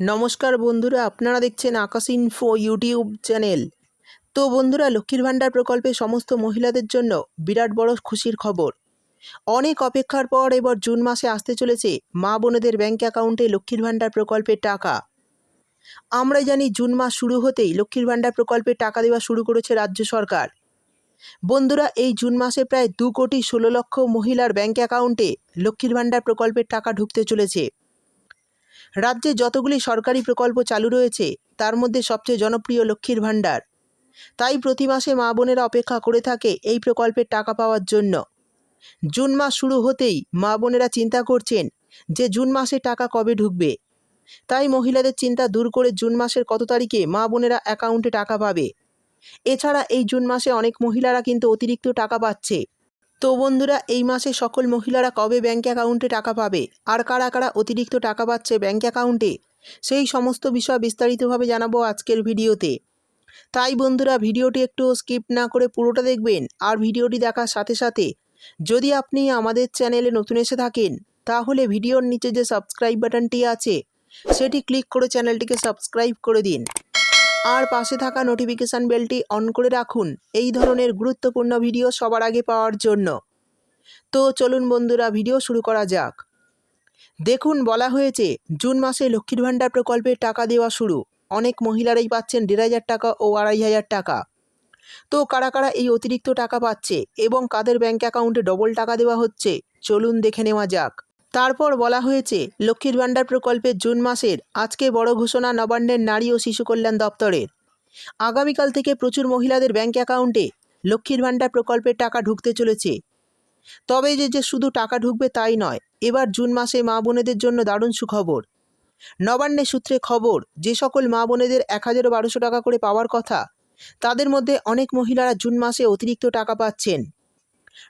নমস্কার বন্ধুরা, আপনারা দেখছেন আকাশ ইনফো ইউটিউব চ্যানেল তো বন্ধুরা, লক্ষ্মীর ভাণ্ডার প্রকল্পে সমস্ত মহিলাদের জন্য বিরাট বড় খুশির খবর। অনেক অপেক্ষার পর এবার জুন মাসে আসতে চলেছে মা বোনেদের ব্যাঙ্ক অ্যাকাউন্টে লক্ষ্মীর ভাণ্ডার প্রকল্পের টাকা। আমরা জানি জুন মাস শুরু হতেই লক্ষ্মীর ভাণ্ডার প্রকল্পের টাকা দেওয়া শুরু করেছে রাজ্য সরকার। বন্ধুরা, এই জুন মাসে প্রায় দু কোটি ষোলো লক্ষ মহিলার ব্যাঙ্ক অ্যাকাউন্টে লক্ষ্মীর ভাণ্ডার প্রকল্পের টাকা ঢুকতে চলেছে। রাজ্যে যতগুলি সরকারি প্রকল্প চালু রয়েছে, তার মধ্যে সবচেয়ে জনপ্রিয় লক্ষ্মীর ভাণ্ডার। তাই প্রতি মাসে মা বোনেরা অপেক্ষা করে থাকে এই প্রকল্পের টাকা পাওয়ার জন্য। জুন মাস শুরু হতেই মা বোনেরা চিন্তা করছেন যে জুন মাসে টাকা কবে ঢুকবে। তাই মহিলাদের চিন্তা দূর করে জুন মাসের কত তারিখে মা বোনেরা অ্যাকাউন্টে টাকা পাবে। এছাড়া এই জুন মাসে অনেক মহিলারা কিন্তু অতিরিক্ত টাকা পাচ্ছে। তো বন্ধুরা, এই মাসে সকল মহিলারা কবে ব্যাঙ্ক অ্যাকাউন্টে টাকা পাবে? আর কারা কারা অতিরিক্ত টাকা পাচ্ছে ব্যাঙ্ক অ্যাকাউন্টে? সেই সমস্ত বিষয় বিস্তারিতভাবে জানাব আজকের ভিডিওতে। তাই বন্ধুরা, ভিডিওটি একটু স্কিপ না করে পুরোটা দেখবেন আর ভিডিওটি দেখার সাথে সাথে যদি আপনি আমাদের চ্যানেলে নতুন এসে থাকেন, তাহলে ভিডিওর নিচে যে সাবস্ক্রাইব বাটনটি আছে, সেটি ক্লিক করে চ্যানেলটিকে সাবস্ক্রাইব করে দিন। আর পাশে থাকা নোটিফিকেশান বেলটি অন করে রাখুন। এই ধরনের গুরুত্বপূর্ণ ভিডিও সবার আগে পাওয়ার জন্য। তো চলুন বন্ধুরা ভিডিও শুরু করা যাক। দেখুন, বলা হয়েছে, জুন মাসে লক্ষ্মীর ভাণ্ডার প্রকল্পের টাকা দেওয়া শুরু। অনেক মহিলারাই পাচ্ছেন দেড় হাজার টাকা ও আড়াই হাজার টাকা। তো কারা কারা এই অতিরিক্ত টাকা পাচ্ছে এবং কাদের ব্যাঙ্ক অ্যাকাউন্টে ডবল টাকা দেওয়া হচ্ছে, চলুন দেখে নেওয়া যাক। তারপর বলা হয়েছে, লক্ষ্মীর ভাণ্ডার প্রকল্পের জুন মাসের আজকে বড় ঘোষণা নবান্নের নারী ও শিশু কল্যাণ দপ্তরের। আগামীকাল থেকে প্রচুর মহিলাদের ব্যাঙ্ক অ্যাকাউন্টে লক্ষ্মীর ভাণ্ডার প্রকল্পের টাকা ঢুকতে চলেছে। তবে যে যে শুধু টাকা ঢুকবে তাই নয়, এবার জুন মাসে মা বোনেদের জন্য দারুণ সুখবর। নবান্নের সূত্রে খবর, যে সকল মা বোনেদের এক হাজার বারোশো টাকা করে পাওয়ার কথা, তাদের মধ্যে অনেক মহিলারা জুন মাসে অতিরিক্ত টাকা পাচ্ছেন।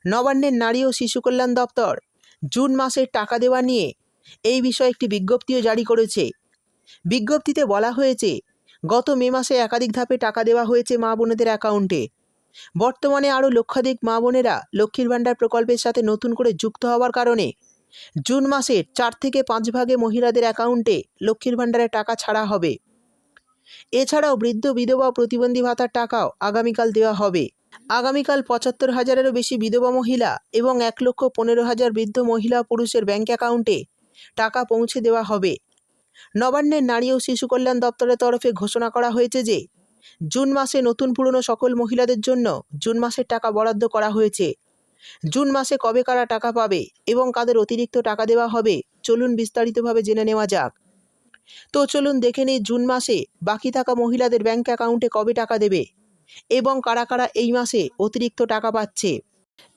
নবান্নের নারী ও শিশু কল্যাণ দপ্তর জুন মাসের টাকা দেওয়া নিয়ে। এই বিষয়ে একটি বিজ্ঞপ্তিও জারি করেছে। বিজ্ঞপ্তিতে বলা হয়েছে, গত মে মাসে একাধিক ধাপে টাকা দেওয়া হয়েছে মা বোনেদের অ্যাকাউন্টে। বর্তমানে আরও লক্ষাধিক মা বোনেরা লক্ষ্মীর ভাণ্ডার প্রকল্পের সাথে নতুন করে যুক্ত হওয়ার কারণে, জুন মাসের চার থেকে পাঁচ ভাগে মহিলাদের অ্যাকাউন্টে লক্ষ্মীর ভাণ্ডারের টাকা ছাড়া হবে। এছাড়াও বৃদ্ধ, বিধবা প্রতিবন্ধী ভাতার টাকাও আগামীকাল দেওয়া হবে। আগামীকাল পঁচাত্তর হাজারেরও বেশি বিধবা মহিলা এবং এক লক্ষ পনেরো হাজার বৃদ্ধ মহিলা পুরুষের ব্যাঙ্ক অ্যাকাউন্টে টাকা পৌঁছে দেওয়া হবে। নবান্নের নারী ও শিশু কল্যাণ দপ্তরের তরফে ঘোষণা করা হয়েছে যে, জুন মাসে নতুন পুরনো সকল মহিলাদের জন্য জুন মাসের টাকা বরাদ্দ করা হয়েছে। জুন মাসে কবে কারা টাকা পাবে এবং কাদের অতিরিক্ত টাকা দেওয়া হবে, চলুন বিস্তারিতভাবে জেনে নেওয়া যাক। তো চলুন দেখে নিই জুন মাসে বাকি থাকা মহিলাদের ব্যাঙ্ক অ্যাকাউন্টে কবে টাকা দেবে। এবং কারা কারা এই মাসে অতিরিক্ত টাকা পাচ্ছে।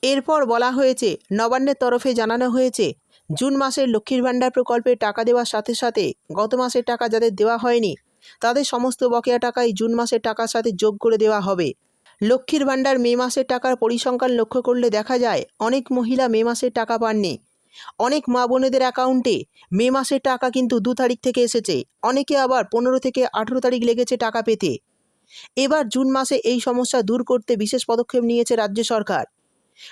এরপর বলা হয়েছে, নবান্নের তরফে জানানো হয়েছে, জুন মাসের লক্ষ্মীর ভাণ্ডার প্রকল্পে টাকা দেওয়ার সাথে সাথে গত মাসের টাকা যাদের দেওয়া হয়নি, তাদের সমস্ত বকেয়া টাকাই জুন মাসের টাকার সাথে যোগ করে দেওয়া হবে। লক্ষ্মীর ভাণ্ডার মে মাসের টাকার পরিসংখ্যান লক্ষ্য করলে দেখা যায়, অনেক মহিলা মে মাসের টাকা পাননি। অনেক মা বোনেদের অ্যাকাউন্টে মে মাসের টাকা কিন্তু দু তারিখ থেকে এসেছে, অনেকে আবার পনেরো থেকে আঠেরো তারিখ লেগেছে টাকা পেতে। এবার জুন মাসে এই সমস্যা দূর করতে বিশেষ পদক্ষেপ নিয়েছে রাজ্য সরকার।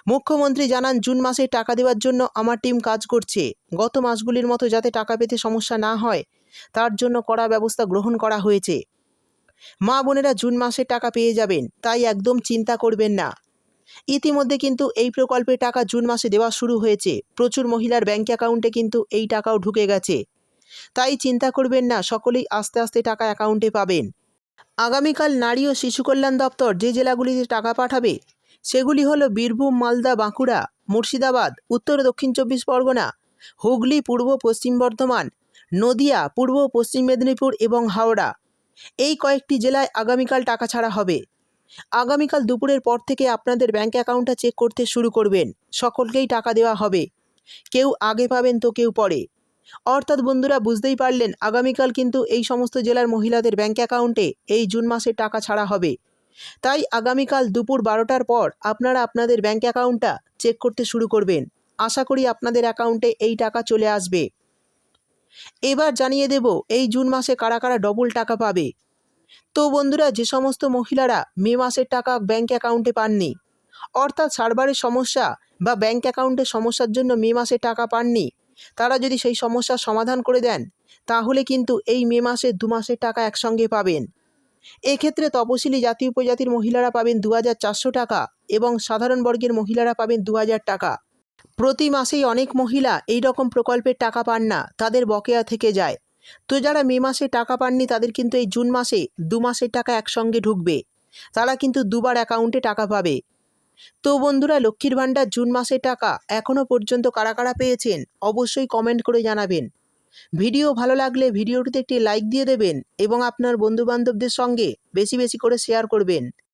মুখ্যমন্ত্রী জানান, জুন মাসে টাকা দেওয়ার জন্য আমার টিম কাজ করছে। গত মাসগুলির মতো যাতে টাকা পেতে সমস্যা না হয়, তার জন্য কড়া ব্যবস্থা গ্রহণ করা হয়েছে। মা বোনেরা জুন মাসে টাকা পেয়ে যাবেন, তাই একদম চিন্তা করবেন না। ইতিমধ্যে কিন্তু এই প্রকল্পের টাকা জুন মাসে দেওয়া শুরু হয়েছে। প্রচুর মহিলার ব্যাঙ্ক অ্যাকাউন্টে কিন্তু এই টাকাও ঢুকে গেছে। তাই চিন্তা করবেন না, সকলেই আস্তে আস্তে টাকা অ্যাকাউন্টে পাবেন। আগামীকাল নারী ও শিশু কল্যাণ দপ্তর যে জেলাগুলিতে টাকা পাঠাবে, সেগুলি হলো বীরভূম, মালদা, বাঁকুড়া, মুর্শিদাবাদ, উত্তর দক্ষিণ চব্বিশ পরগনা, হুগলি, পূর্ব পশ্চিম বর্ধমান, নদিয়া, পূর্ব পশ্চিম মেদিনীপুর এবং হাওড়া। এই কয়েকটি জেলায় আগামীকাল টাকা ছাড়া হবে। আগামীকাল দুপুরের পর থেকে আপনাদের ব্যাঙ্ক অ্যাকাউন্টটা চেক করতে শুরু করবেন। সকলকেই টাকা দেওয়া হবে। কেউ আগে পাবেন তো কেউ পরে। অর্থাৎ বন্ধুরা বুঝতেই পারলেন, আগামীকাল কিন্তু এই সমস্ত জেলার মহিলাদের ব্যাঙ্ক অ্যাকাউন্টে এই জুন মাসের টাকা ছাড়া হবে। তাই আগামীকাল দুপুর বারোটার পর আপনারা আপনাদের ব্যাঙ্ক অ্যাকাউন্টটা চেক করতে শুরু করবেন। আশা করি আপনাদের অ্যাকাউন্টে এই টাকা চলে আসবে। এবার জানিয়ে দেব, এই জুন মাসে কারা কারা ডবল টাকা পাবে। তো বন্ধুরা, যে সমস্ত মহিলারা মে মাসের টাকা ব্যাঙ্ক অ্যাকাউন্টে পাননি, অর্থাৎ সার্ভারের সমস্যা বা ব্যাঙ্ক অ্যাকাউন্টের সমস্যার জন্য মে মাসে টাকা পাননি তারা যদি সেই সমস্যার সমাধান করে দেন, তাহলে কিন্তু এই মে মাসে দু মাসের টাকা একসঙ্গে পাবেন। এক্ষেত্রে তপশিলি জাতি উপজাতির মহিলারা পাবেন দু হাজার চারশো টাকা এবং সাধারণ বর্গের মহিলারা পাবেন দু হাজার টাকা। প্রতি মাসেই অনেক মহিলা এই রকম প্রকল্পের টাকা পান না, তাদের বকেয়া থেকে যায়। তো যারা মে মাসে টাকা পাননি, তাদের কিন্তু এই জুন মাসে দু মাসের টাকা একসঙ্গে ঢুকবে। তারা কিন্তু দুবার অ্যাকাউন্টে টাকা পাবে। তো বন্ধুরা, লক্ষ্মীর ভাণ্ডার জুন মাসে টাকা এখনও পর্যন্ত কারা কারা পেয়েছেন অবশ্যই কমেন্ট করে জানাবেন। ভিডিও ভালো লাগলে ভিডিওটিতে একটি লাইক দিয়ে দেবেন এবং আপনার বন্ধুবান্ধবদের সঙ্গে বেশি বেশি করে শেয়ার করবেন।